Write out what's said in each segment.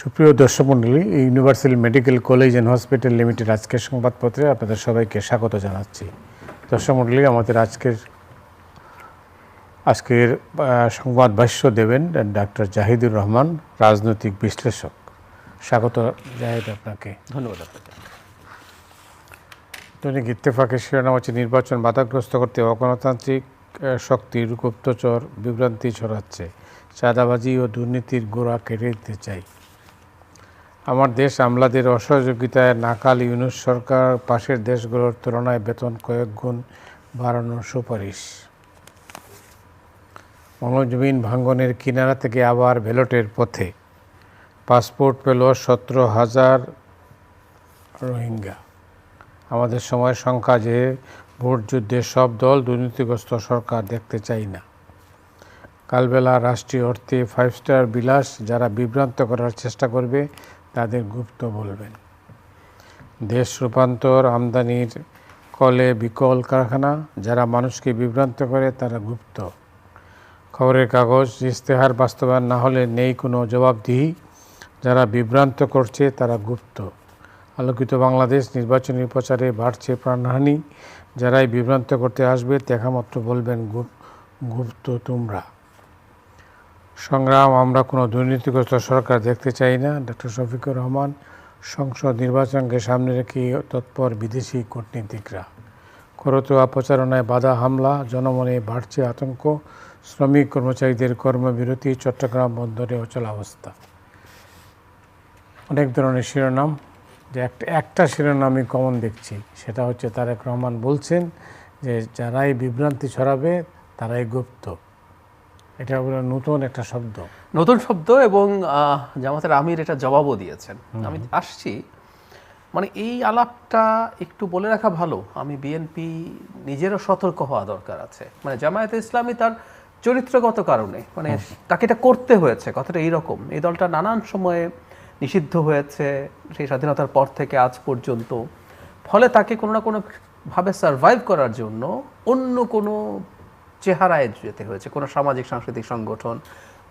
সুপ্রিয় দর্শক মণ্ডলী universal medical college and hospital limited আজকের সংবাদপত্রে আপনাদের সবাইকে স্বাগত জানাচ্ছি। দর্শক মণ্ডলী আমাদের আজকের আজকের সংবাদ ভাষ্য দেবেন ডাক্তার জাহিদুর রহমান রাজনৈতিক বিশ্লেষক। স্বাগত জাহিদ আপনাকে। ধন্যবাদ আপনাকে। দৈনিক ইত্তেফাকের শিরোনাম হচ্ছে নির্বাচন বাধাগ্রস্ত করতে অগণতান্ত্রিক শক্তির গুপ্তচর বিভ্রান্তি ছড়াচ্ছে। চাঁদাবাজি ও দুর্নীতির গোড়া কেটে দিতে চাই। আমার দেশ আমলাদের অসহযোগিতায় নাকাল ইউনুস সরকার পাশের দেশগুলোর তুলনায় বেতন কয়েক গুণ বাড়ানোর সুপারিশ। মনোজমিন ভাঙ্গনের কিনারা থেকে আবার ভ্যালটের পথে। পাসপোর্ট পেল সতেরো হাজার রোহিঙ্গা। আমাদের সময়ের সংখ্যা যে ভোট যুদ্ধে সব দল দুর্নীতিগ্রস্ত সরকার দেখতে চাই না। কালবেলা রাষ্ট্রীয় অর্থে ফাইভ স্টার বিলাস যারা বিভ্রান্ত করার চেষ্টা করবে তাদের গুপ্ত বলবেন। দেশ রূপান্তর আমদানির কলে বিকল কারখানা, যারা মানুষকে বিভ্রান্ত করে, তারা গুপ্ত। খবরের কাগজ, ইশতেহার বাস্তবায়ন না হলে নেই কোনো জবাবদিহি। যারা বিভ্রান্ত করছে, তারা গুপ্ত। আলোকিত বাংলাদেশ নির্বাচনী প্রচারে বাড়ছে প্রাণহানি। যারাই বিভ্রান্ত করতে আসবে, দেখামাত্র বলবেন, গুপ- গুপ্ত তোমরা। সংগ্রাম আমরা কোনো দুর্নীতিগ্রস্ত সরকার দেখতে চাই না। ডক্টর শফিকুর রহমান, সংসদ নির্বাচনকে সামনে রেখে তৎপর বিদেশি কূটনীতিকরা। করতোয়া প্রচারণায় বাধা হামলা, জনমনে বাড়ছে আতঙ্ক, শ্রমিক কর্মচারীদের কর্মবিরতি চট্টগ্রাম বন্দরে অচল অবস্থা অনেক ধরনের শিরোনাম, যে একটা একটা শিরোনাম আমি কমন দেখছি। সেটা হচ্ছে তারেক রহমান বলছেন যে, যারাই বিভ্রান্তি ছড়াবে, তারাই গুপ্ত। এটা হলো নতুন একটা শব্দ। নতুন শব্দ এবং জামাতের আমির এটা জবাবও দিয়েছেন। আমি আসছি মানে এই আলাপটা একটু বলে রাখা ভালো। আমি বিএনপি নিজেরও সতর্ক হওয়া দরকার আছে। মানে জামায়াতে ইসলামী তার চরিত্রগত কারণে মানে তাকে এটা করতে হয়েছে কথাটা এইরকম। এই দলটা নানান সময়ে নিষিদ্ধ হয়েছে সেই স্বাধীনতার পর থেকে আজ পর্যন্ত। ফলে তাকে কোনো না কোনো ভাবে সার্ভাইভ করার জন্য অন্য কোনো চেহারায় যেতে হয়েছে, কোনো সামাজিক, সাংস্কৃতিক সংগঠন,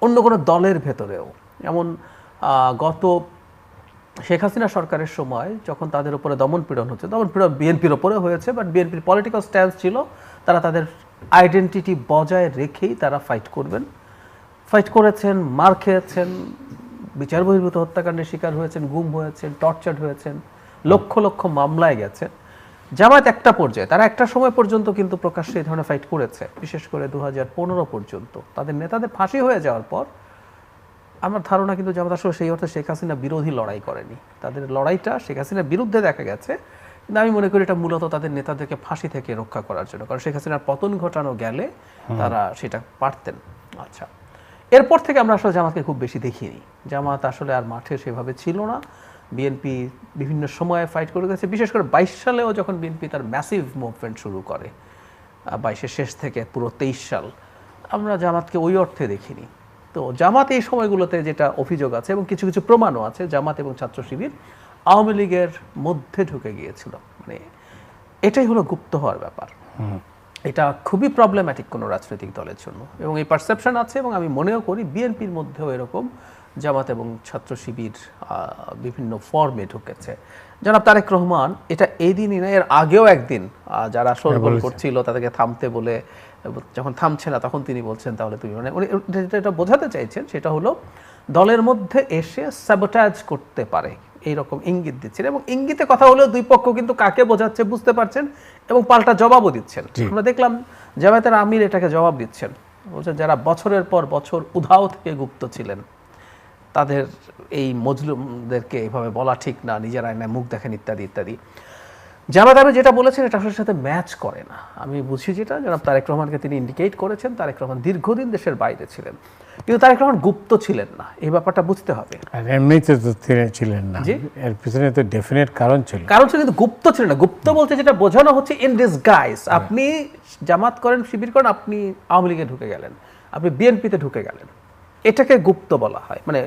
অন্য কোনো দলের ভেতরেও। যেমন গত শেখ হাসিনা সরকারের সময় যখন তাদের উপরে দমন পীড়ন হচ্ছে, দমন পীড়ন বিএনপির ওপরে হয়েছে বাট বিএনপির পলিটিক্যাল স্ট্যান্স ছিল তারা তাদের আইডেন্টিটি বজায় রেখেই তারা ফাইট করবেন। ফাইট করেছেন, মার খেয়েছেন, বিচার বহির্ভূত হত্যাকাণ্ডের শিকার হয়েছেন, গুম হয়েছেন টর্চার হয়েছেন, লক্ষ লক্ষ মামলায় গেছেন। জামায়াত একটা পর্যায়ে তারা একটা সময় পর্যন্ত কিন্তু প্রকাশ্যে এই ধরনের ফাইট করেছে বিশেষ করে দু পর্যন্ত। তাদের নেতাদের ফাঁসি হয়ে যাওয়ার পর আমার ধারণা কিন্তু জামাত আসলে সেই অর্থে শেখ হাসিনা বিরোধী লড়াই করেনি। তাদের লড়াইটা শেখ হাসিনার বিরুদ্ধে দেখা গেছে কিন্তু আমি মনে করি এটা মূলত তাদের নেতাদেরকে ফাঁসি থেকে রক্ষা করার জন্য কারণ শেখ হাসিনার পতন ঘটানো গেলে তারা সেটা পারতেন। আচ্ছা এরপর থেকে আমরা আসলে জামাতকে খুব বেশি দেখিনি। জামাত আসলে আর মাঠে সেভাবে ছিল না। বিএনপি বিভিন্ন সময়ে ফাইট করে গেছে। বিশেষ করে বাইশ সালেও যখন বিএনপি তার ম্যাসিভ মুভমেন্ট শুরু করে বাইশের শেষ থেকে পুরো তেইশ সাল আমরা জামাতকে ওই অর্থে দেখিনি। তো জামাত এই সময়গুলোতে যেটা অভিযোগ আছে এবং কিছু কিছু প্রমাণও আছে জামাত এবং ছাত্র শিবির আওয়ামী লীগের মধ্যে ঢুকে গিয়েছিল। মানে এটাই হলো গুপ্ত হওয়ার ব্যাপার। এটা খুবই প্রবলেম্যাটিক কোনো রাজনৈতিক দলের জন্য। এবং এই পারসেপশন আছে এবং আমি মনেও করি বিএনপির মধ্যেও এরকম জামাত এবং ছাত্র শিবির বিভিন্ন ফর্মে ঢুকেছে। জনাব তারেক রহমান এটা এই দিনই না এর আগেও একদিন যারা সরগোল করছিল তাদেরকে থামতে বলে যখন থামছে না তখন তিনি বলছেন তাহলে তুমি মানে যেটা বোঝাতে চাইছেন সেটা হলো দলের মধ্যে এসে স্যাবোটাজ করতে পারে। এইরকম ইঙ্গিত দিচ্ছেন এবং ইঙ্গিতে কথা হলেও দুই পক্ষ কিন্তু কাকে বোঝাচ্ছে বুঝতে পারছেন এবং পাল্টা জবাবও দিচ্ছেন। আমরা দেখলাম জামায়াতের আমির এটাকে জবাব দিচ্ছেন। বলছেন যারা বছরের পর বছর উধাও থেকে গুপ্ত ছিলেন তাদের এই মজলুমদেরকে এইভাবে বলা ঠিক না নিজের আয়নায় মুখ দেখেন ইত্যাদি ইত্যাদি। জামাত আমি যেটা বলেছেন এটা আসলে সাথে ম্যাচ করে না। আমি বুঝি যেটা জনাব তারেক রহমানকে তিনি ইন্ডিকেট করেছেন তারেক রহমান দীর্ঘদিন দেশের বাইরে ছিলেন। কিন্তু তারেক রহমান গুপ্ত ছিলেন না এই ব্যাপারটা বুঝতে হবে। এমনিতে তো তিনি ছিলেন না? এর পিছনে তো ডেফিনেট কারণ ছিল। কারণ সে কিন্তু গুপ্ত ছিলেন না। গুপ্ত বলতে যেটা বোঝানো হচ্ছে ইন দিস গাইস আপনি জামাত করেন শিবির করেন আপনি আওয়ামী লীগে ঢুকে গেলেন। আপনি বিএনপিতে ঢুকে গেলেন। এটাকে গুপ্ত বলা হয়। মানে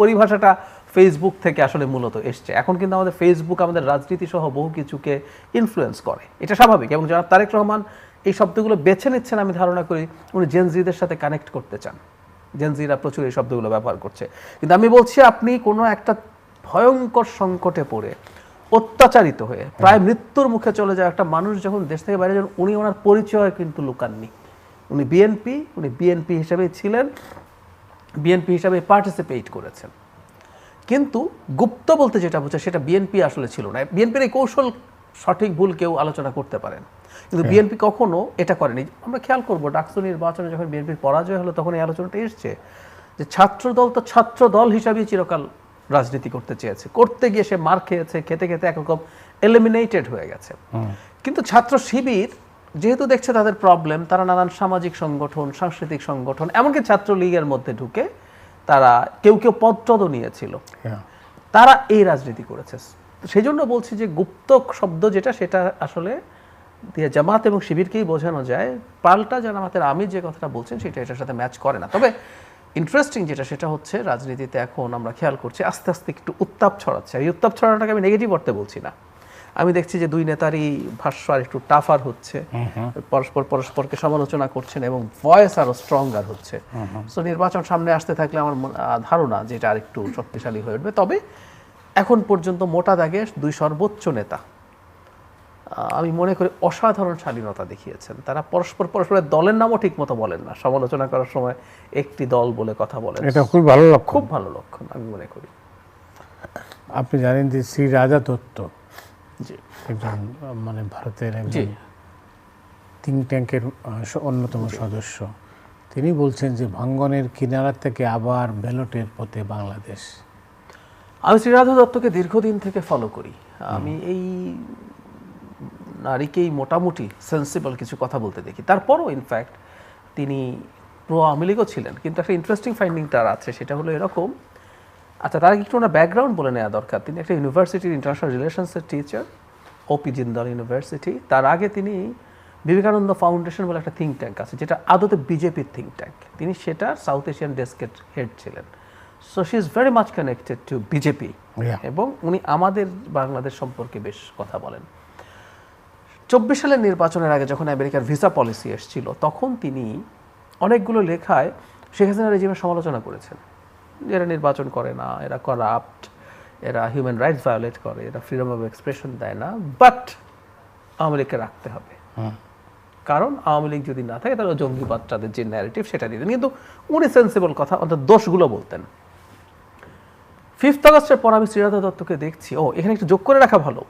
পরিভাষাটা ফেসবুক থেকে আসলে মূলত এসছে। এখন কিন্তু আমাদের ফেসবুক আমাদের রাজনীতি সহ বহু কিছুকে ইনফ্লুয়েন্স করে। এটা স্বাভাবিক। এবং জনাব তারেক রহমান এই শব্দগুলো বেছে নিচ্ছেন আমি ধারণা করি, উনি জেনজিদের সাথে কানেক্ট করতে চান। জেনজিরা প্রচুর এই শব্দগুলো ব্যবহার করছে। কিন্তু আমি বলছি, আপনি কোনো একটা ভয়ঙ্কর সংকটে পড়ে, অত্যাচারিত হয়ে, প্রায় মৃত্যুর মুখে চলে যাওয়া একটা মানুষ যখন দেশ থেকে বাইরে যান, উনি ওনার পরিচয় কিন্তু লুকাননি। উনি বিএনপি উনি বিএনপি হিসেবেই ছিলেন। বিএনপি হিসাবে পার্টিসিপেট করেছেন। কিন্তু গুপ্ত বলতে যেটা বোঝায় সেটা বিএনপি আসলে ছিল না। বিএনপির এই কৌশল সঠিক ভুল কেউ আলোচনা করতে পারেন। কিন্তু বিএনপি কখনো এটা করেনি। আমরা খেয়াল করব ডাকসু নির্বাচনে যখন বিএনপির পরাজয় হলো তখন এই আলোচনাটা এসছে যে ছাত্র দল তো ছাত্র দল হিসাবেই চিরকাল রাজনীতি করতে চেয়েছে। করতে গিয়ে সে মার খেয়েছে খেতে খেতে একরকম এলিমিনেটেড হয়ে গেছে। কিন্তু ছাত্র শিবির যেহেতু দেখছে তাদের প্রবলেম তারা নানান সামাজিক সংগঠন সাংস্কৃতিক সংগঠন এমনকি ছাত্রলীগের মধ্যে ঢুকে তারা কেউ কেউ পদটদও নিয়েছিল। হ্যাঁ। তারা এই রাজনীতি করেছে। সেই জন্য বলছি যে গুপ্ত শব্দ যেটা সেটা আসলে দিয়ে জামাত এবং শিবিরকেই বোঝানো যায়। পাল্টা জামাতের আমি যে কথাটা বলছেন সেটা এটার সাথে ম্যাচ করে না। তবে ইন্টারেস্টিং যেটা সেটা হচ্ছে রাজনীতিতে এখন আমরা খেয়াল করছি আস্তে আস্তে একটু উত্তাপ ছড়াচ্ছে। এই উত্তাপ ছড়ানোটাকে আমি নেগেটিভ অর্থে বলছি না। আমি দেখছি যে দুই নেতারই ভাষ্য আর একটু টাফার হচ্ছে। পরস্পর পরস্পরকে সমালোচনা করছেন এবং ভয়েস আরও স্ট্রঙ্গার হচ্ছে। সো নির্বাচন সামনে আসতে থাকলে আমার ধারণা যে এটা আরেকটু শক্তিশালী হয়ে উঠবে। তবে এখন পর্যন্ত মোটা দাগে দুই সর্বোচ্চ নেতা আমি মনে করি অসাধারণ শালীনতা দেখিয়েছেন। তারা পরস্পর পরস্পরের দলের নামও ঠিক মতো বলেন না। সমালোচনা করার সময় একটি দল বলে কথা বলেন। এটা খুব ভালো লক্ষ্য খুব ভালো লক্ষণ আমি মনে করি। আপনি জানেন যে শ্রী রাজা দত্ত একজন মানে ভারতের একজন থিঙ্ক ট্যাঙ্কের অন্যতম সদস্য। তিনি বলছেন যে ভাঙ্গনের কিনারা থেকে আবার ব্যালটের পথে বাংলাদেশ। আমি শ্রীরাধা দত্তকে দীর্ঘদিন থেকে ফলো করি। আমি এই নারীকেই মোটামুটি সেন্সিবল কিছু কথা বলতে দেখি। তারপরও ইনফ্যাক্ট তিনি প্রো আওয়ামী লীগও ছিলেন। কিন্তু একটা ইন্টারেস্টিং ফাইন্ডিং তার আছে সেটা হলো এরকম আচ্ছা তার একটু ওনার ব্যাকগ্রাউন্ড বলে নেওয়া দরকার। তিনি একটা ইউনিভার্সিটির ইন্টারন্যাশনাল রিলেশনসের টিচার ওপি জিন্দাল ইউনিভার্সিটি তার আগে তিনি বিবেকানন্দ ফাউন্ডেশন বলে একটা থিঙ্ক ট্যাঙ্ক আছে যেটা আদতে বিজেপির থিঙ্ক ট্যাঙ্ক তিনি সেটা সাউথ এশিয়ান ডেস্কের হেড ছিলেন। So she is very much connected to BJP এবং উনি আমাদের বাংলাদেশ সম্পর্কে বেশ কথা বলেন। চব্বিশ সালের নির্বাচনের আগে যখন আমেরিকার ভিসা পলিসি এসেছিল তখন তিনি অনেকগুলো লেখায় শেখ হাসিনা রেজিমের সমালোচনা করেছেন। এরা নির্বাচন করে না এরা করাপ্ট এরা হিউম্যান রাইটস ভায়োলেট করে এরা ফ্রিডম অফ এক্সপ্রেশন দেয় না বাট আওয়ামী লীগকে রাখতে হবে। কারণ আওয়ামী লীগ যদি না থাকে তাহলে জঙ্গিবাদ তাদের যে ন্যারেটিভ সেটা দিতেন কিন্তু উনি সেন্সিবল কথা অর্থাৎ দোষগুলো বলতেন। ফিফথ আগস্টের পর আমি শ্রীরাধা দত্তকে দেখছি। ও এখানে একটু যোগ করে রাখা ভালো।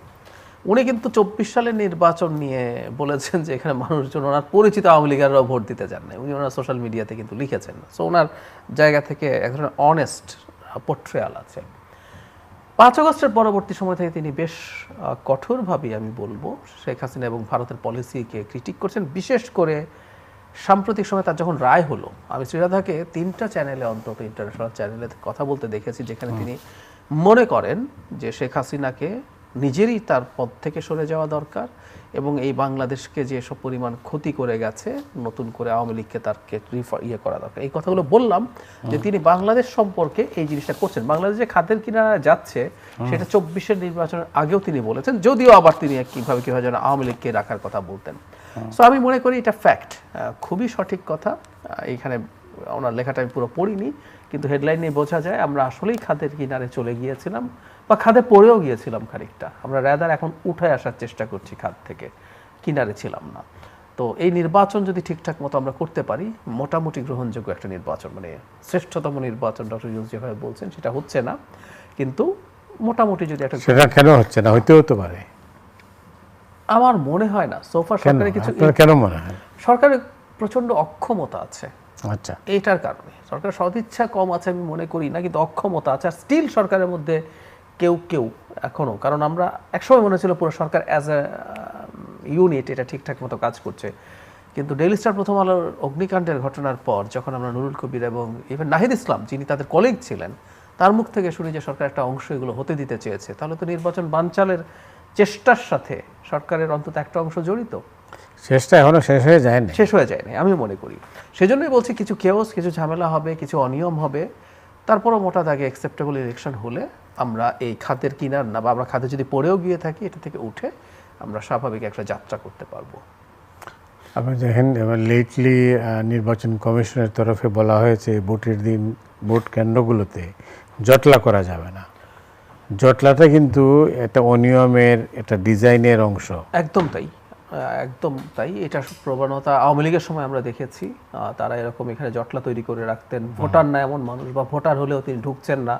উনি কিন্তু চব্বিশ সালের নির্বাচন নিয়ে বলেছেন যে এখানে মানুষজন ওনার পরিচিত আওয়ামী লীগাররাও ভোট দিতে চান না। উনি ওনার সোশ্যাল মিডিয়াতে কিন্তু লিখেছেন। সো ওনার জায়গা থেকে এক ধরনের অনেস্ট পোর্ট্রেয়াল আছে। পাঁচ আগস্টের পরবর্তী সময় থেকে তিনি বেশ কঠোরভাবেই আমি বলব শেখ হাসিনা এবং ভারতের পলিসিকে ক্রিটিক করছেন। বিশেষ করে সাম্প্রতিক সময় তার যখন রায় হলো আমি শ্রীরাধাকে তিনটা চ্যানেলে অন্তত ইন্টারন্যাশনাল চ্যানেলে কথা বলতে দেখেছি যেখানে তিনি মনে করেন যে শেখ হাসিনাকে নিজেরই তার পদ থেকে সরে যাওয়া দরকার এবং এই বাংলাদেশকে যে সব পরিমাণ ক্ষতি করে গেছে নতুন করে আওয়ামী লীগকে তারকে ইয়ে করা দরকার। এই কথাগুলো বললাম যে তিনি বাংলাদেশ সম্পর্কে এই জিনিসটা করছেন। বাংলাদেশে খাদ্যের কিনারা যাচ্ছে সেটা চব্বিশের নির্বাচনের আগেও তিনি বলেছেন যদিও আবার তিনি কীভাবে কীভাবে যেন আওয়ামী লীগকে রাখার কথা বলতেন। সো আমি মনে করি এটা ফ্যাক্ট খুবই সঠিক কথা। আহ, এইখানে ওনার লেখাটা আমি পুরো পড়িনি কিন্তু হেডলাইন নিয়ে বোঝা যায় আমরা আসলেই খাদের কিনারে চলে গিয়েছিলাম। বা খাদে পড়েও গিয়েছিলাম খানিকটা। আমরা র্যাদার এখন উঠে আসার চেষ্টা করছি খাদ থেকে। কিনারে ছিলাম না। তো এই নির্বাচন যদি ঠিকঠাক মতো আমরা করতে পারি মোটামুটি গ্রহণযোগ্য একটা নির্বাচন। মানে শ্রেষ্ঠতম নির্বাচন ডক্টর ইউজ যেভাবে বলছেন সেটা হচ্ছে না। কিন্তু মোটামুটি যদি একটা সেটা কেন হচ্ছে না? হইতেও তো পারে। আমার মনে হয় না। সোফা কেন? সরকারের কিছু কেন মনে হয়? সরকারের প্রচণ্ড অক্ষমতা আছে। আচ্ছা। এইটার কারণে। সরকারের সদিচ্ছা কম আছে আমি মনে করি না কিন্তু অক্ষমতা আছে। আর স্টিল সরকারের মধ্যে কেউ কেউ এখনও। কারণ আমরা একসময় মনে ছিল পুরো সরকার অ্যাজ এ ইউনিট এটা ঠিকঠাক মতো কাজ করছে। কিন্তু ডেইলি স্টার প্রথম আলোর অগ্নিকাণ্ডের ঘটনার পর যখন আমরা নুরুল কবির এবং ইভেন নাহিদ ইসলাম যিনি তাদের কলিগ ছিলেন তার মুখ থেকে শুনি যে সরকার একটা অংশ এগুলো হতে দিতে চেয়েছে তাহলে তো নির্বাচন বানচালের চেষ্টার সাথে সরকারের অন্তত একটা অংশ জড়িত। শেষটা এখনও শেষ হয়ে যায়নি। শেষ হয়ে যায়নি আমি মনে করি। সেজন্যই বলছি কিছু কেওস কিছু ঝামেলা হবে কিছু অনিয়ম হবে। তারপরও মোটা দাগে অ্যাকসেপ্টেবল ইলেকশন হলে আমরা এই খাতের কিনার না বা আমরা খাতে যদি পড়েও গিয়ে থাকি এটা থেকে উঠে আমরা স্বাভাবিক একটা যাত্রা করতে পারব। আপনি দেখেন এবার লেটলি নির্বাচন কমিশনের তরফে বলা হয়েছে ভোটের দিন ভোট কেন্দ্রগুলোতে জটলা করা যাবে না। জটলাটা কিন্তু একটা অনিয়মের একটা ডিজাইনের অংশ। একদম তাই একদম তাই। এটা প্রবণতা আওয়ামী লীগের সময় আমরা দেখেছি তারা এরকম এখানে জটলা তৈরি করে রাখতেন। ভোটার না এমন মানুষ বা ভোটার হলেও তিনি ঢুকছেন না।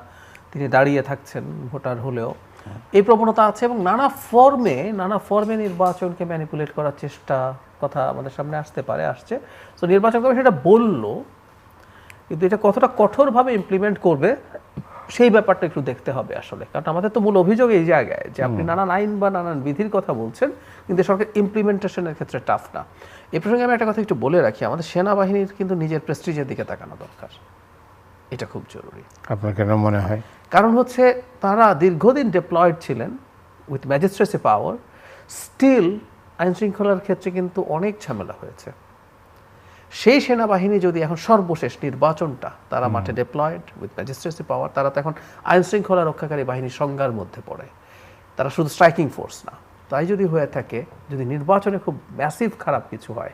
তিনি দাঁড়িয়ে থাকছেন ভোটার হলেও। এই প্রবণতা আছে এবং নানা ফর্মে নানা ফর্মে নির্বাচনকে ম্যানিপুলেট করার চেষ্টা কথা আমাদের সামনে আসতে পারে আসছে। তো নির্বাচন কমিশন এটা বলল কিন্তু এটা কতটা কঠোরভাবে ইমপ্লিমেন্ট করবে সেই ব্যাপারটা একটু দেখতে হবে আসলে। কারণ আমাদের তো মূল অভিযোগ এই জায়গায় যে আপনি নানান আইন বা নানান বিধির কথা বলছেন কিন্তু সরকার ইমপ্লিমেন্টেশনের ক্ষেত্রে টাফ না। এই প্রসঙ্গে আমি একটা কথা একটু বলে রাখি আমাদের সেনাবাহিনীর কিন্তু নিজের প্রেস্টিজের দিকে তাকানো দরকার। এটা খুব জরুরি। আপনার কেন মনে হয়? কারণ হচ্ছে তারা দীর্ঘদিন ডিপ্লয়েড ছিলেন উইথ ম্যাজিস্ট্রেসি পাওয়ার স্টিল আইন শৃঙ্খলার ক্ষেত্রে কিন্তু অনেক ঝামেলা হয়েছে। সেই সেনাবাহিনী যদি এখন সর্বশেষ নির্বাচনটা তারা মাঠে ডিপ্লয়েড উইথ ম্যাজিস্ট্রেসি পাওয়ার তারা তো এখন আইন শৃঙ্খলা রক্ষাকারী বাহিনীর সংজ্ঞার মধ্যে পড়ে। তারা শুধু স্ট্রাইকিং ফোর্স না। তাই যদি হয়ে থাকে যদি নির্বাচনে খুব ম্যাসিভ খারাপ কিছু হয়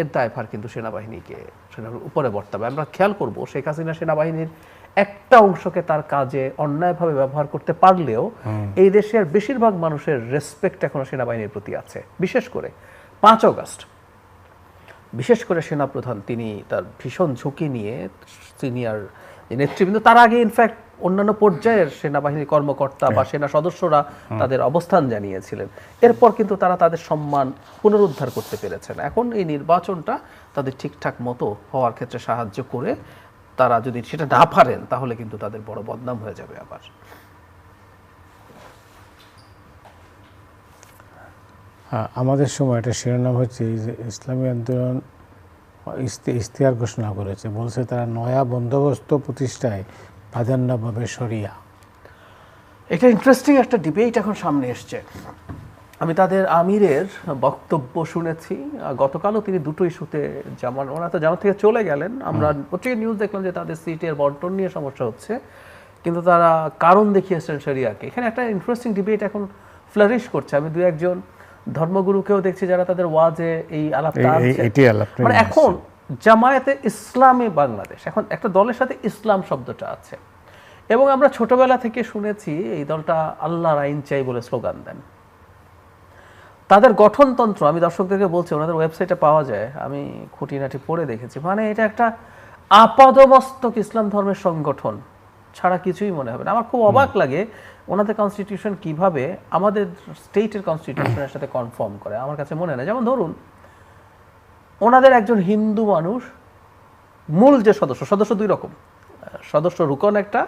এর দায়ভার কিন্তু সেনাবাহিনীকে সেনাবাহিনীর উপরে বর্তাবে। আমরা খেয়াল করব শেখ হাসিনা সেনাবাহিনীর একটা অংশকে তার কাজে অন্যায়ভাবে ব্যবহার করতে পারলেও এই দেশের বেশিরভাগ মানুষের রেসপেক্ট এখনও সেনাবাহিনীর প্রতি আছে। বিশেষ করে পাঁচ অগস্ট। বিশেষ করে সেনাপ্রধান তিনি তার ভীষণ ঝুঁকি নিয়ে সিনিয়র নেতৃবৃন্দ তার আগে ইনফ্যাক্ট অন্যান্য পর্যায়ের সেনাবাহিনীর কর্মকর্তা বা সেনা সদস্যরা তাদের অবস্থান জানিয়েছিলেন। এরপর কিন্তু তারা তাদের সম্মান পুনরুদ্ধার করতে পেরেছেন। এখন এই নির্বাচনটা তাদের ঠিকঠাক মতো হওয়ার ক্ষেত্রে সাহায্য করে তারা যদি সেটা না পারেন তাহলে কিন্তু তাদের বড় বদনাম হয়ে যাবে আবার। হ্যাঁ, আমাদের সময় একটা শিরোনাম হচ্ছে যে ইসলামী আন্দোলন ইস্তে- ইশতেহার ঘোষণা করেছে। বলছে তারা নয়া বন্দোবস্ত প্রতিষ্ঠায় প্রাধান্য পাবে সরিয়া এটা ইন্টারেস্টিং একটা ডিবেট এখন সামনে এসছে। আমি তাদের আমিরের বক্তব্য শুনেছি। গতকালও তিনি দুটো ইস্যুতে জামান ওরা তো জামাত থেকে চলে গেলেন। আমরা পত্রিকা নিউজ দেখলাম যে তাদের সিটের বন্টন নিয়ে সমস্যা হচ্ছে। কিন্তু তারা কারণ দেখিয়েছেন শরিয়াকে। এখানে একটা ইন্টারেস্টিং ডিবেট এখন ফ্লারিশ করছে। আমি দু একজন ধর্মগুরুকেও দেখছি যারা তাদের ওয়াজে এই আলাপটা মানে এখন জামায়াতে ইসলামে বাংলাদেশ। এখন একটা দলের সাথে ইসলাম শব্দটা আছে। এবং আমরা ছোটবেলা থেকে শুনেছি এই দলটা আল্লাহর আইন চাই বলে স্লোগান দেন। তাদের গঠনতন্ত্র আমি দর্শকদেরকে বলছি ওনাদের ওয়েবসাইটে পাওয়া যায় আমি খুঁটিনাটি পড়ে দেখেছি। মানে এটা একটা আপাদমস্তক ইসলাম ধর্মের সংগঠন ছাড়া কিছুই মনে হবে না। আমার খুব অবাক লাগে ওনাদের কনস্টিটিউশন কীভাবে আমাদের স্টেটের কনস্টিটিউশনের সাথে কনফর্ম করে। আমার কাছে মনে হয় না। যেমন ধরুন ওনাদের একজন হিন্দু মানুষ মূল যে সদস্য সদস্য দুই রকম সদস্য রুকন একটা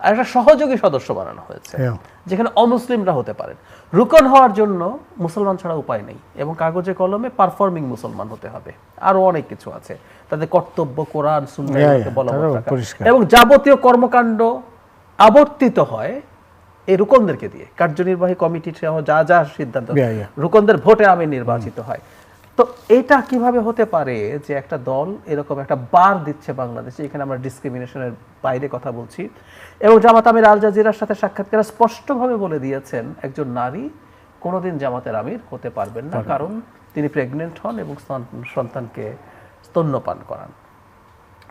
আর একটা সহযোগী সদস্য বানানো হয়েছে হ্যাঁ। যেখানে অমুসলিমরা হতে পারেন রুকন হওয়ার জন্য মুসলমান ছাড়া উপায় নেই এবং কাগজে কলমে পারফর্মিং মুসলমান হতে হবে আরও অনেক কিছু আছে তাদের কর্তব্য কোরআন রাখা। পরিষ্কার। এবং যাবতীয় কর্মকাণ্ড আবর্তিত হয় এই রুকনদেরকে দিয়ে কার্যনির্বাহী কমিটি সহ যা যা সিদ্ধান্ত. রুকনদের ভোটে আমি নির্বাচিত হয় তো এটা কীভাবে হতে পারে যে একটা দল এরকম একটা বার দিচ্ছে বাংলাদেশে? এখানে আমরা ডিসক্রিমিনেশনের বাইরে কথা বলছি। এবং জামাত আমির আল জাজিরার সাথে সাক্ষাৎকারে স্পষ্টভাবে বলে দিয়েছেন একজন নারী কোনোদিন জামাতের আমির হতে পারবেন না। কারণ তিনি প্রেগনেন্ট হন এবং সন্তান- সন্তানকে স্তন্যপান করান।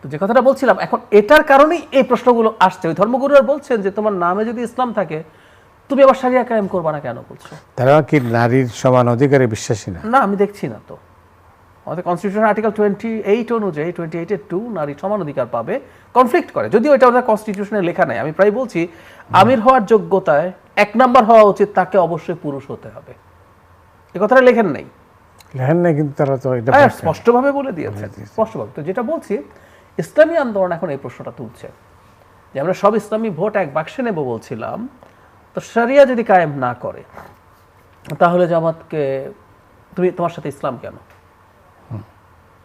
তো যে কথাটা বলছিলাম এখন এটার কারণেই এই প্রশ্নগুলো আসছে। ওই ধর্মগুরুরা বলছেন যে তোমার নামে যদি ইসলাম থাকে তুমি আবার সারিয়া কায়েম করবা না কেন বলছো? তারা কি নারীর সমান অধিকারে বিশ্বাসী না? না আমি দেখছি না তো। আমাদের কনস্টিটিউশন আর্টিকেল টোয়েন্টি এইট অনুযায়ী টোয়েন্টি এইটের টু নারী সমান অধিকার পাবে কনফ্লিক্ট করে। যদিও এটা ওদের কনস্টিটিউশনে লেখা নাই আমি প্রায় বলছি আমির হওয়ার যোগ্যতায় এক নাম্বার হওয়া উচিত তাকে অবশ্যই পুরুষ হতে হবে। এ কথাটা লেখেন নাই। লেখেন না কিন্তু তারা তো এটা হ্যাঁ, স্পষ্টভাবে বলে দিয়েছে। স্পষ্টভাবে। তো যেটা বলছি ইসলামী আন্দোলন এখন এই প্রশ্নটা তুলছে। যে আমরা সব ইসলামী ভোট এক বাক্সে নেব বলছিলাম তো শরিয়া যদি কায়েম না করে তাহলে জামাতকে তুমি তোমার সাথে ইসলাম কেন?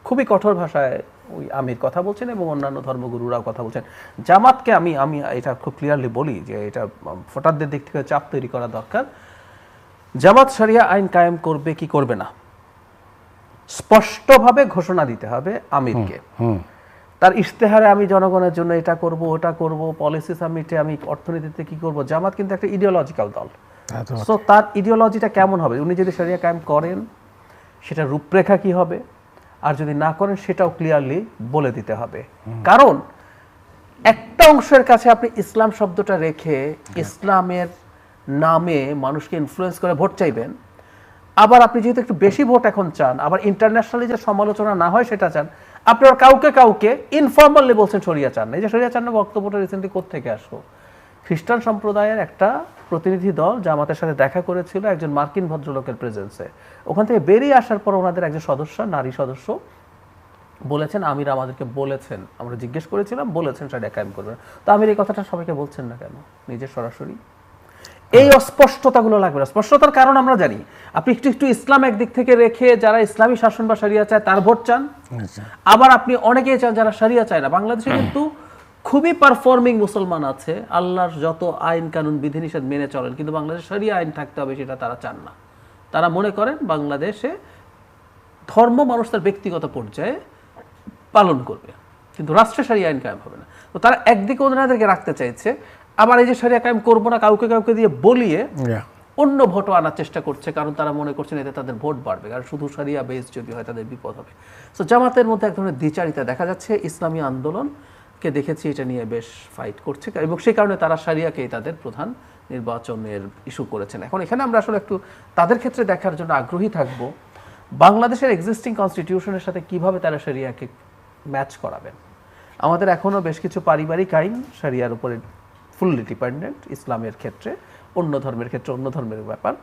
খুবই কঠোর ভাষায় ওই আমির কথা বলছেন এবং অন্যান্য ধর্মগুরুরাও কথা বলছেন। জামাতকে আমি আমি এটা খুব ক্লিয়ারলি বলি যে এটা ভোটারদের দিক থেকে চাপ তৈরি করা দরকার। জামাত শরিয়া আইন কায়েম করবে কি করবে না? স্পষ্টভাবে ঘোষণা দিতে হবে আমিরকে। তার ইশতেহারে আমি জনগণের জন্য এটা করব ওটা করব পলিসি সামিটে আমি অর্থনীতিতে কি করব জামাত কিন্তু একটা ইডিওলজিক্যাল দল। সো তার ইডিওলজিটা কেমন হবে? উনি যদি শরিয়া কায়েম করেন সেটা রূপরেখা কি হবে? আর যদি না করেন সেটাও ক্লিয়ারলি বলে দিতে হবে। কারণ একটা অংশের কাছে আপনি ইসলাম শব্দটা রেখে ইসলামের নামে মানুষকে ইনফ্লুয়েন্স করে ভোট চাইবেন আবার আপনি যেহেতু একটু বেশি ভোট এখন চান আবার ইন্টারন্যাশনালি যে সমালোচনা না হয় সেটা চান আপনি আবার কাউকে কাউকে ইনফর্মালি বলছেন সরিয়া চান না। এই যে সরিয়া চান না বক্তব্যটা রিসেন্টলি কোথেকে আসলো? খ্রিস্টান সম্প্রদায়ের একটা প্রতিনিধি দল জামাতের সাথে দেখা করেছিল একজন মার্কিন ভদ্রলোকের প্রেজেন্সে ওখান থেকে বেরিয়ে আসার পর ওনাদের একজন সদস্য, নারী সদস্য বলেছেন, আমির আমাদেরকে বলেছেন। আমরা জিজ্ঞেস করেছিলাম, বলেছেন, সেটা কায়েম করবেন। তো আমির এই কথাটা সবাইকে বলছেন না কেন? নিজের সরাসরি এই অস্পষ্টতাগুলো লাগবে স্পষ্টতার কারণ আমরা জানি। আপনি একটু একটু ইসলাম একদিক থেকে রেখে যারা ইসলামী শাসন বা সারিয়া চায় তার ভোট চান। আচ্ছা। আবার আপনি অনেকেই চান যারা সারিয়া চায় না। বাংলাদেশে কিন্তু খুবই পারফর্মিং মুসলমান আছে। আল্লাহর যত আইন কানুন বিধিনিষেধ মেনে চলেন। কিন্তু বাংলাদেশে সারিয়া আইন থাকতে হবে সেটা তারা চান না। তারা মনে করেন বাংলাদেশে ধর্ম মানুষ তার ব্যক্তিগত পর্যায়ে পালন করবে। কিন্তু রাষ্ট্রে সারিয়া আইন কায়েম হবে না। তো তারা একদিকে ওনাদেরকে রাখতে চাইছে আবার এই যে সারিয়া কায়েম করব না কাউকে কাউকে দিয়ে বলিয়ে অন্য ভোটও আনার চেষ্টা করছে কারণ তারা মনে করছেন এতে তাদের ভোট বাড়বে কারণ শুধু সারিয়া বেস যদি হয় তাদের বিপদ হবে। তো জামাতের মধ্যে এক ধরনের দ্বিচারিতা দেখা যাচ্ছে ইসলামী আন্দোলনকে দেখেছি এটা নিয়ে বেশ ফাইট করছে এবং সেই কারণে তারা সারিয়াকেই তাদের প্রধান নির্বাচনের ইস্যু করেছেন। এখন এখানে আমরা আসলে একটু তাদের ক্ষেত্রে দেখার জন্য আগ্রহী থাকব বাংলাদেশের এক্সিস্টিং কনস্টিটিউশনের সাথে কীভাবে তারা সারিয়াকে ম্যাচ করাবেন? আমাদের এখনও বেশ কিছু পারিবারিক আইন সারিয়ার উপরে ফুললি ডিপেন্ডেন্ট ইসলামের ক্ষেত্রে অন্য ধর্মের ক্ষেত্রে অন্য ধর্মের ব্যাপার।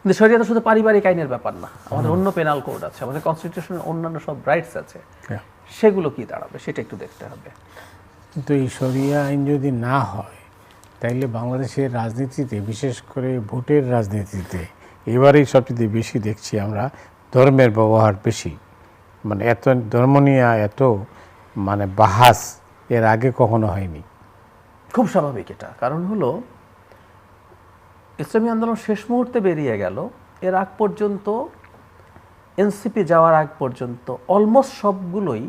কিন্তু শরিয়া তো শুধু পারিবারিক আইনের ব্যাপার না আমাদের অন্য পেনাল কোড আছে আমাদের কনস্টিটিউশনের অন্যান্য সব রাইটস আছে. সেগুলো কি দাঁড়াবে সেটা একটু দেখতে হবে। কিন্তু এই শরিয়া আইন যদি না হয় তাইলে বাংলাদেশের রাজনীতিতে বিশেষ করে ভোটের রাজনীতিতে এবারেই সবচেয়ে বেশি দেখছি আমরা ধর্মের ব্যবহার বেশি। মানে এত ধর্ম নিয়ে এত মানে বাহাস এর আগে কখনো হয়নি। খুব স্বাভাবিক এটা। কারণ হলো ইসলামী আন্দোলন শেষ মুহূর্তে বেরিয়ে গেল। এর আগ পর্যন্ত এনসিপি যাওয়ার আগ পর্যন্ত অলমোস্ট সবগুলোই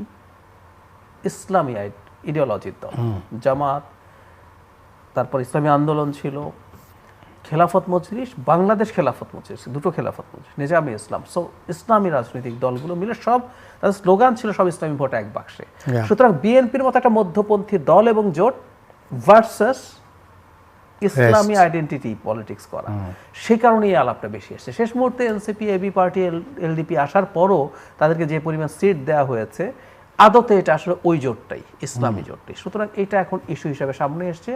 ইসলামী ইডিওলজির দল। জামাত তারপর ইসলামী আন্দোলন ছিল খেলাফত মজলিস বাংলাদেশ খেলাফত মজলিস দুটো খেলাফত মজলিস নিজামী ইসলাম। সো ইসলামী রাজনৈতিক দলগুলো মিলে সব তাদের স্লোগান ছিল সব ইসলামী ভোট এক বাক্সে। সুতরাং বিএনপির মতো একটা মধ্যপন্থী দল এবং জোট ভার্সাস ইসলামী আইডেন্টিটি পলিটিক্স করা। সেই কারণেই আলাপটা বেশি আসছে শেষ মুহূর্তে এনসিপি এবি পার্টি এলডিপি আসার পরও তাদেরকে যে পরিমাণ সিট দেওয়া হয়েছে আদতে এটা আসলে ওই জোটটাই ইসলামী জোটটাই। সুতরাং এটা এখন ইস্যু হিসাবে সামনে এসছে।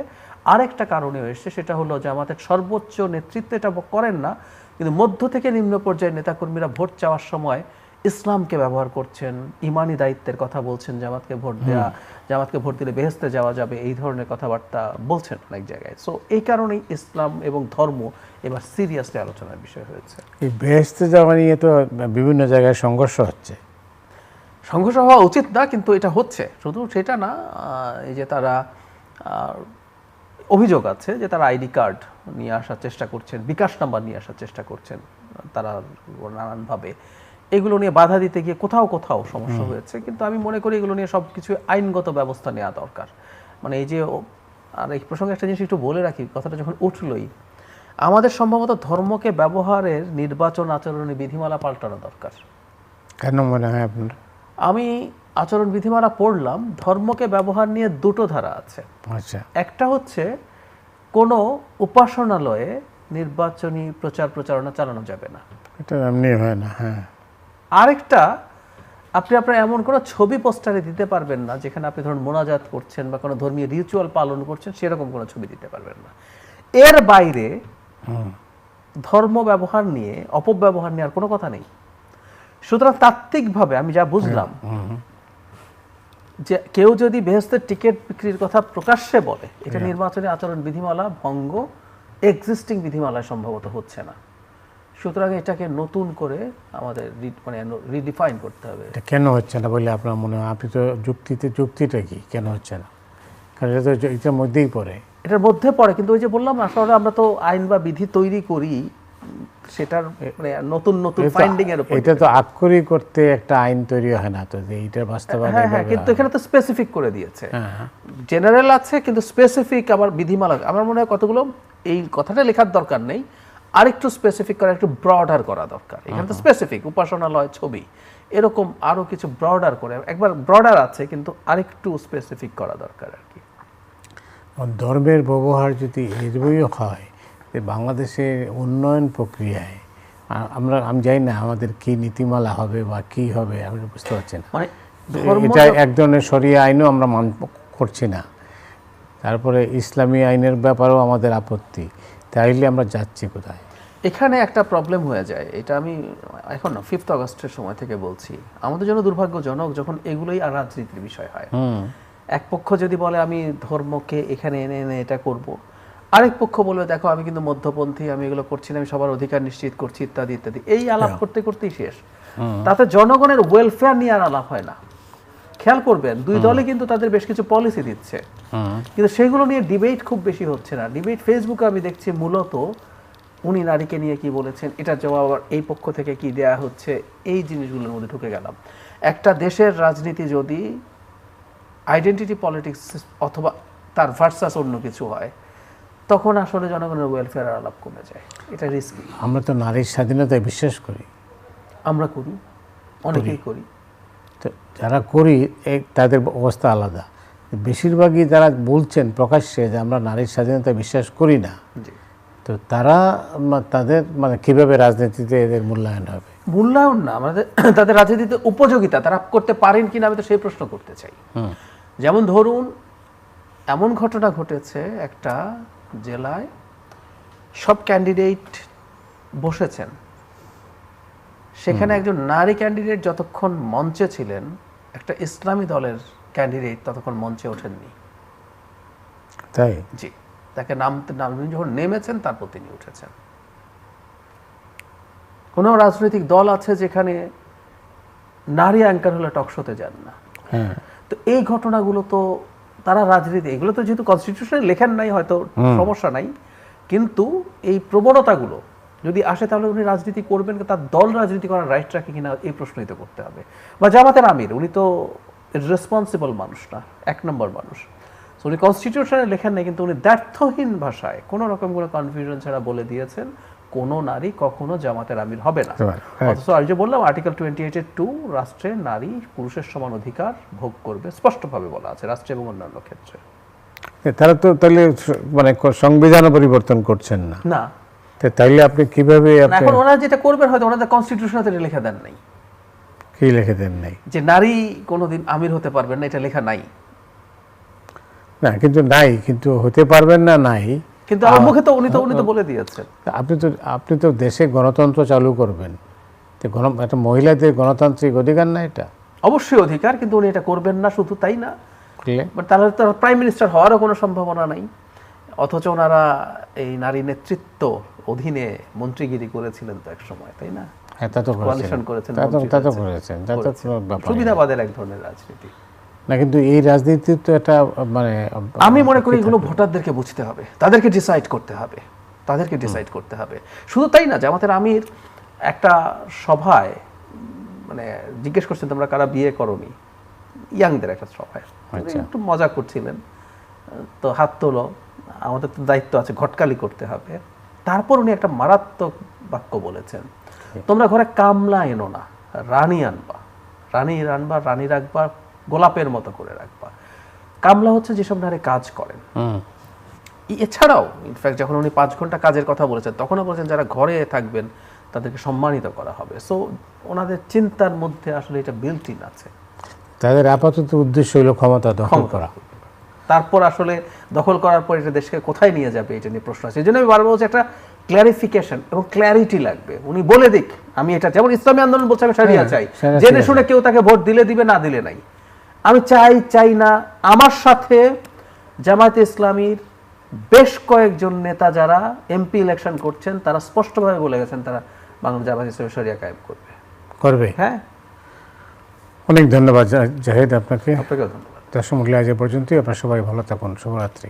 আরেকটা কারণেও এসছে সেটা হলো যে আমাদের সর্বোচ্চ নেতৃত্ব এটা করেন না কিন্তু মধ্য থেকে নিম্ন পর্যায়ের নেতাকর্মীরা ভোট চাওয়ার সময় ইসলামকে ব্যবহার করছেন ইমানি দায়িত্বের কথা বলছেন জামাতকে ভোট দেওয়া জামাতকে ভোট দিলে বেহেস্তে যাওয়া যাবে এই ধরনের কথাবার্তা বলছেন অনেক জায়গায়। সো এই কারণেই ইসলাম এবং ধর্ম এবার সিরিয়াসলি আলোচনার বিষয় হয়েছে। এই বেহেস্তে যাওয়া নিয়ে তো বিভিন্ন জায়গায় সংঘর্ষ হচ্ছে। সংঘর্ষ হওয়া উচিত না কিন্তু এটা হচ্ছে। শুধু সেটা না এই যে তারা অভিযোগ আছে যে তারা আইডি কার্ড নিয়ে আসার চেষ্টা করছেন বিকাশ নাম্বার নিয়ে আসার চেষ্টা করছেন তারা নানানভাবে। এগুলো নিয়ে বাধা দিতে গিয়ে কোথাও কোথাও সমস্যা হয়েছে। কিন্তু আমি মনে করি এগুলো নিয়ে সব কিছু আইনগত ব্যবস্থা নেওয়া দরকার। মানে এই যে আর এই প্রসঙ্গে একটা জিনিস একটু বলে রাখি কথাটা যখন উঠলই আমাদের সম্ভবত ধর্মকে ব্যবহারের নির্বাচন আচরণে বিধিমালা পাল্টানো দরকার। কেন মনে হয় আপনার? আমি আচরণ বিধিমালা পড়লাম ধর্মকে ব্যবহার নিয়ে দুটো ধারা আছে। আচ্ছা। একটা হচ্ছে কোনো উপাসনালয়ে নির্বাচনী প্রচার প্রচারণা চালানো যাবে না। এটা এমনি হয় না হ্যাঁ। আরেকটা আপনি আপনার এমন কোনো ছবি পোস্টারে দিতে পারবেন না যেখানে আপনি ধরুন মোনাজাত করছেন বা কোনো ধর্মীয় রিচুয়াল পালন করছেন সেরকম কোনো ছবি দিতে পারবেন না। এর বাইরে ধর্ম ব্যবহার নিয়ে অপব্যবহার নিয়ে আর কোনো কথা নেই। সুতরাং তাত্ত্বিকভাবে আমি যা বুঝলাম যে কেউ যদি বেহেস্তের টিকিট বিক্রির কথা প্রকাশ্যে বলে এটা নির্বাচনী আচরণ বিধিমালা ভঙ্গ এক্সিস্টিং বিধিমালায় সম্ভবত হচ্ছে না। সুতরাং এটাকে নতুন করে আমাদের মানে রিডিফাইন করতে হবে। এটা কেন হচ্ছে না বলে আপনার মনে হয়? আপনি তো যুক্তিতে যুক্তিটা কি? কেন হচ্ছে না? কারণ এটা তো এটার মধ্যেই পড়ে। এটার মধ্যে পড়ে কিন্তু ওই যে বললাম আসলে আমরা তো আইন বা বিধি তৈরি করি সেটার মানে নতুন নতুন ফাইন্ডিং এর উপর এটা তো আক্ষরিক করতে একটা আইন তৈরি হয় না তো যে এইটার বাস্তবায়ন হ্যাঁ হ্যাঁ কিন্তু এখানে তো স্পেসিফিক করে দিয়েছে। হ্যাঁ হ্যাঁ। জেনারেল আছে কিন্তু স্পেসিফিক আবার বিধিমালা আমার মনে হয় কতগুলো এই কথাটা লেখার দরকার নেই। আরেকটু স্পেসিফিক করা একটু ব্রডার করা দরকার। এখানে তো স্পেসিফিক উপাসনালয় ছবি। এরকম আরও কিছু ব্রডার করে একবার ব্রডার আছে কিন্তু আরেকটু স্পেসিফিক করা দরকার আর কি। ধর্মের ব্যবহার যদি এরবইও হয় যে বাংলাদেশের উন্নয়ন প্রক্রিয়ায় আমরা আমি জানি না আমাদের কি নীতিমালা হবে বা কি হবে আমি বুঝতে পারছি না। মানে এটা এক ধরনের সরিয়ে আইনও আমরা মান করছি না। তারপরে ইসলামী আইনের ব্যাপারেও আমাদের আপত্তি। তাইলে আমরা যাচ্ছি কোথায়? এখানে একটা প্রবলেম হয়ে যায়। এটা আমি এখন না ফিফথ আগস্টের সময় থেকে বলছি। আমাদের জন্য দুর্ভাগ্যজনক যখন এগুলোই আর রাজনীতির বিষয় হয়। এক পক্ষ যদি বলে আমি ধর্মকে এখানে এনে এনে এটা করব। আরেক পক্ষ বলবে দেখো আমি কিন্তু মধ্যপন্থী আমি এগুলো করছি না আমি সবার অধিকার নিশ্চিত করছি ইত্যাদি ইত্যাদি। এই আলাপ করতে করতেই শেষ। তাতে জনগণের ওয়েলফেয়ার নিয়ে আর আলাপ হয় না। খেয়াল করবেন দুই দলে কিন্তু তাদের বেশ কিছু পলিসি দিচ্ছে। কিন্তু সেগুলো নিয়ে ডিবেট খুব বেশি হচ্ছে না। ডিবেট ফেসবুকে আমি দেখছি মূলত উনি নারীকে নিয়ে কি বলেছেন এটার জবাব আবার এই পক্ষ থেকে কি দেয়া হচ্ছে এই জিনিসগুলোর মধ্যে ঢুকে গেলাম। একটা দেশের রাজনীতি যদি আইডেন্টিটি পলিটিক্স অথবা তার ভার্সাস অন্য কিছু হয় তখন আসলে জনগণের ওয়েলফেয়ার আলাপ কমে যায়। এটা রিস্কি আমরা তো নারীর স্বাধীনতায় বিশ্বাস করি। আমরা করি অনেকেই করি। তো যারা করি তাদের অবস্থা আলাদা। বেশিরভাগই যারা বলছেন প্রকাশ্যে যে আমরা নারীর স্বাধীনতায় বিশ্বাস করি না তো তারা তাদের মানে কীভাবে রাজনীতিতে এদের মূল্যায়ন হবে? মূল্যায়ন না আমাদের তাদের রাজনীতিতে উপযোগিতা তারা করতে পারেন কিনা আমি তো সেই প্রশ্ন করতে চাই। যেমন ধরুন এমন ঘটনা ঘটেছে একটা জেলায় সব ক্যান্ডিডেট বসেছেন। সেখানে একজন নারী ক্যান্ডিডেট যতক্ষণ মঞ্চে ছিলেন একটা ইসলামী দলের ক্যান্ডিডেট ততক্ষণ মঞ্চে ওঠেননি। তাই? জি। তাকে নামতে নাম যখন নেমেছেন তারপর তিনি উঠেছেন। কোনো রাজনৈতিক দল আছে যেখানে নারী অ্যাঙ্কার হলে টকশোতে যান না? হ্যাঁ। তো এই ঘটনাগুলো তো তারা রাজনীতি এগুলো তো যেহেতু কনস্টিটিউশনে লেখেন নাই হয়তো সমস্যা নাই। কিন্তু এই প্রবণতাগুলো যদি আসে তাহলে উনি রাজনীতি করবেন তার দল রাজনীতি করার রাইট রাখে কিনা এই প্রশ্নই তো করতে হবে। বা জামাতের আমির উনি তো রেসপন্সিবল মানুষ না এক নম্বর মানুষ। So উনি কনস্টিটিউশনে লেখেন নাই কিন্তু উনি দ্ব্যর্থহীন ভাষায় কোনো রকম কোনো কনফিউশন ছাড়া বলে দিয়েছেন কোনো নারী কখনো জামাতের আমির হবে না। right. অথচ আমি যে বললাম আর্টিকেল টোয়েন্টি এইটের টু রাষ্ট্রে নারী পুরুষের সমান অধিকার ভোগ করবে স্পষ্টভাবে বলা আছে রাষ্ট্রে এবং অন্যান্য ক্ষেত্রে। তারা তো তাহলে মানে সংবিধান পরিবর্তন করছেন না। না। তাইলে আপনি কীভাবে আপনি এখন ওনারা যেটা করবেন হয়তো ওনাদের কনস্টিটিউশনে লিখে দেন নাই। কি লিখে দেন নাই? যে নারী কোনোদিন আমির হতে পারবেন না এটা লেখা নাই। না কিন্তু নাই কিন্তু হতে পারবেন না নাই। কিন্তু আমার মুখে তো উনি তো উনি তো বলে দিয়েছেন। আপনি তো আপনি তো দেশে গণতন্ত্র চালু করবেন। তো গণ একটা মহিলাদের গণতান্ত্রিক অধিকার না এটা? অবশ্যই অধিকার কিন্তু উনি এটা করবেন না শুধু তাই না। তাহলে তো প্রাইম মিনিস্টার হওয়ারও কোনো সম্ভাবনা নাই। অথচ ওনারা এই নারী নেতৃত্ব অধীনে মন্ত্রীগিরি করেছিলেন তো এক সময় তাই না? হ্যাঁ। সুবিধাবাদের এক ধরনের রাজনীতি। না কিন্তু এই রাজনীতি তো এটা মানে আমি মনে করি এগুলো ভোটারদেরকে বুঝতে হবে তাদেরকে ডিসাইড করতে হবে তাদেরকে ডিসাইড করতে হবে। শুধু তাই না জামাতের আমির একটা সভায় মানে জিজ্ঞেস করছেন তোমরা কারা বিয়ে করনি? ইয়াংদের একটা সভায়। একটু মজা করছিলেন তো হাত তোলো। আমাদের তো দায়িত্ব আছে ঘটকালি করতে হবে। তারপর উনি একটা মারাত্মক বাক্য বলেছেন। তোমরা ঘরে কামলা এনো না রানী আনবা। রানী আনবা রানী রাখবা গোলাপের মতো করে রাখবা। কামলা হচ্ছে যেসব নারী কাজ করেন। হুম। এছাড়াও ইনফ্যাক্ট যখন উনি পাঁচ ঘণ্টা কাজের কথা বলেছেন তখনও বলেছেন যারা ঘরে থাকবেন তাদেরকে সম্মানিত করা হবে। সো ওনাদের চিন্তার মধ্যে আসলে এটা বিল্টিন আছে। তাদের আপাতত উদ্দেশ্য হলো ক্ষমতা দখল করা। তারপর আসলে দখল করার পর এটা দেশকে কোথায় নিয়ে যাবে এটা নিয়ে প্রশ্ন আছে। এই জন্য আমি বারবার বলছি একটা ক্ল্যারিফিকেশন এবং ক্ল্যারিটি লাগবে। উনি বলে দিক আমি এটা যেমন ইসলামী আন্দোলন বলছে আমি সারিয়া হ্যাঁ, চাই। জেনে শুনে কেউ তাকে ভোট দিলে দিবে না দিলে নাই। আমি চাই চাই না। আমার সাথে জামায়াতে ইসলামীর বেশ কয়েকজন নেতা যারা এমপি ইলেকশন করছেন তারা স্পষ্টভাবে বলে গেছেন তারা বাংলা জামায়াত ইসলামী শরিয়া কায়েম করবে। করবে। হ্যাঁ। অনেক ধন্যবাদ জাহিদ আপনাকে। আপনাকেও ধন্যবাদ। দশম মূল্য আজ পর্যন্তই। আপনার সবাই ভালো থাকুন। শুভরাত্রি।